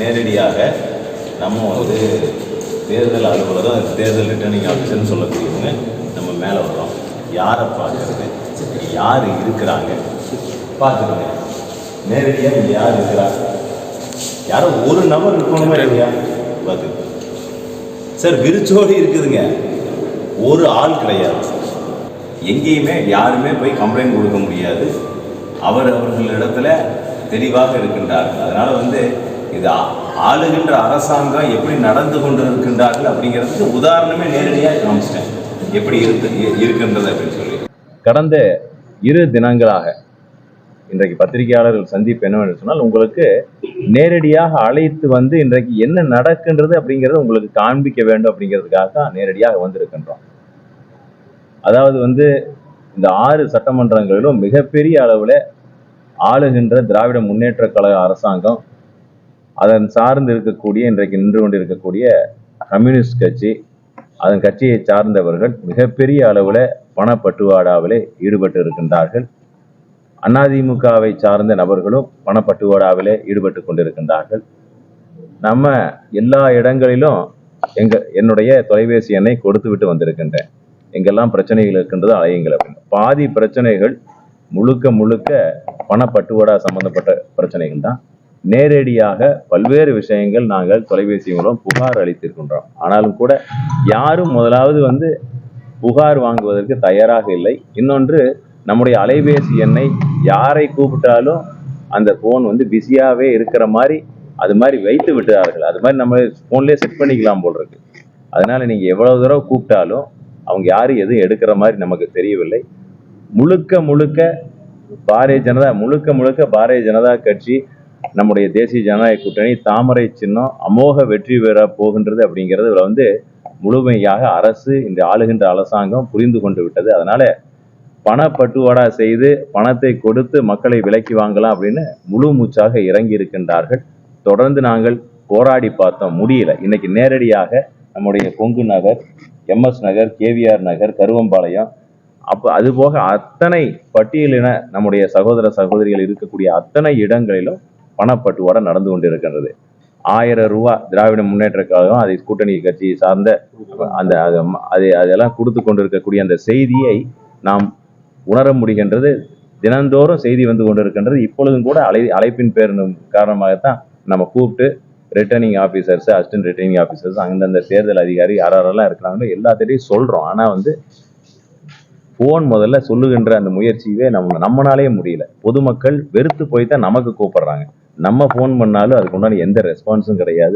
நேரடியாக நம்ம வந்து தேர்தல் அலுவலகம் தேர்தல் ரிட்டர்னிங் ஆஃபீஸர்னு சொல்லக்கூடியவங்க நம்ம மேலே வரோம் யாரை பார்க்கறது? யார் இருக்கிறாங்க? பார்த்துக்கோங்க. நேரடியாக இங்கே யார் இருக்கிறாங்க யாரோ ஒரு நபர் இருக்கணுமா இல்லையா? பார்த்து சார் விரிச்சோடி இருக்குதுங்க. ஒரு ஆள் கிடையாது. எங்கேயுமே யாருமே போய் கம்ப்ளைண்ட் கொடுக்க முடியாது. அவர் அவர்களிடத்துல தெளிவாக இருக்கின்றார் அதனால் வந்து இது ஆளுகின்ற அரசாங்கம் எப்படி நடந்து கொண்டு இருக்கின்றார்கள் அப்படிங்கிறதுக்கு உதாரணமே நேரடியாக காமிச்சிட்டேன். எப்படி இருக்கு இருக்கின்றது அப்படின்னு சொல்லி. கடந்த இரு தினங்களாக இன்றைக்கு பத்திரிகையாளர்கள் சந்திப்பு என்னவென்று சொன்னால் உங்களுக்கு நேரடியாக அழைத்து வந்து இன்றைக்கு என்ன நடக்கின்றது அப்படிங்கிறத உங்களுக்கு காண்பிக்க வேண்டும் அப்படிங்கிறதுக்காக தான் நேரடியாக வந்திருக்கின்றோம். அதாவது வந்து இந்த ஆறு சட்டமன்றங்களிலும் மிகப்பெரிய அளவில் ஆளுகின்ற திராவிட முன்னேற்ற கழக அரசாங்கம் அதன் சார்ந்து இருக்கக்கூடிய இன்றைக்கு நின்று கொண்டிருக்கக்கூடிய கம்யூனிஸ்ட் கட்சி அதன் கட்சியை சார்ந்தவர்கள் மிகப்பெரிய அளவில் பணப்பட்டுவாடாவிலே ஈடுபட்டு இருக்கின்றார்கள் அதிமுகவை சார்ந்த நபர்களும் பணப்பட்டுவாடாவிலே ஈடுபட்டு கொண்டிருக்கின்றார்கள். நம்ம எல்லா இடங்களிலும் எங்க என்னுடைய தொலைபேசி எண்ணை கொடுத்து விட்டு வந்திருக்கின்றேன். எங்கெல்லாம் பிரச்சனைகள் இருக்கின்றதோ அலையுங்கள் அப்படின்னு. பாதி பிரச்சனைகள் முழுக்க முழுக்க பணப்பட்டுவாடா சம்பந்தப்பட்ட பிரச்சனைகள் தான். நேரடியாக பல்வேறு விஷயங்கள் நாங்கள் தொலைபேசி மூலம் புகார் அளித்திருக்கின்றோம். ஆனாலும் கூட யாரும் முதலாவது வந்து புகார் வாங்குவதற்கு தயாராக இல்லை. இன்னொன்று நம்முடைய அலைபேசி எண்ணை யாரை கூப்பிட்டாலும் அந்த ஃபோன் வந்து பிஸியாகவே இருக்கிற மாதிரி அது மாதிரி வைத்து விட்டார்கள். அது மாதிரி நம்ம ஃபோன்லேயே செட் பண்ணிக்கலாம் போல் இருக்கு. அதனால நீங்கள் எவ்வளவு தூரம் கூப்பிட்டாலும் அவங்க யாரும் எதுவும் எடுக்கிற மாதிரி நமக்கு தெரியவில்லை. முழுக்க முழுக்க பாரதிய ஜனதா முழுக்க முழுக்க பாரதிய ஜனதா கட்சி நம்முடைய தேசிய ஜனநாயக கூட்டணி தாமரை சின்னம் அமோக வெற்றி பெற போகின்றது அப்படிங்கிறது வந்து முழுமையாக அரசு இந்த ஆளுகின்ற அரசாங்கம் புரிந்து கொண்டு விட்டது. அதனால பணப்பட்டுவாடா செய்து பணத்தை கொடுத்து மக்களை விலக்கி வாங்கலாம் அப்படின்னு முழு மூச்சாக இறங்கி இருக்கின்றார்கள் தொடர்ந்து நாங்கள் போராடி பார்த்தோம். முடியல. இன்னைக்கு நேரடியாக நம்முடைய கொங்கு நகர் எம்எஸ் நகர் கேவிஆர் நகர் கருவம்பாளையம் அப்போ அதுபோக அத்தனை பட்டியலின நம்முடைய சகோதர சகோதரிகள் இருக்கக்கூடிய அத்தனை இடங்களிலும் பணப்பட்டுவாடா நடந்து கொண்டிருக்கின்றது. ஆயிரம் ரூபா திராவிட முன்னேற்ற கழகம் அதை கூட்டணி கட்சியை சார்ந்த அந்த அதை அது அதெல்லாம் கொடுத்து கொண்டிருக்கக்கூடிய அந்த செய்தியை நாம் உணர முடிகின்றது. தினந்தோறும் செய்தி வந்து கொண்டிருக்கின்றது. இப்பொழுதும் கூட அலை அழைப்பின் பேர் காரணமாகத்தான் நம்ம கூப்பிட்டு returning officers assistant returning officers அந்தந்த தேர்தல் அதிகாரி யாரெல்லாம் இருக்கிறாங்களோ எல்லாத்திட்டையும் சொல்கிறோம் ஆனால் வந்து ஃபோன் முதல்ல சொல்லுகின்ற அந்த முயற்சியவே நம்ம நம்மனாலேயே முடியல. பொதுமக்கள் வெறுத்து போய் தான் நமக்கு கூப்பிடுறாங்க. நம்ம ஃபோன் பண்ணாலும் அதுக்கு உண்டான எந்த ரெஸ்பான்ஸும் கிடையாது.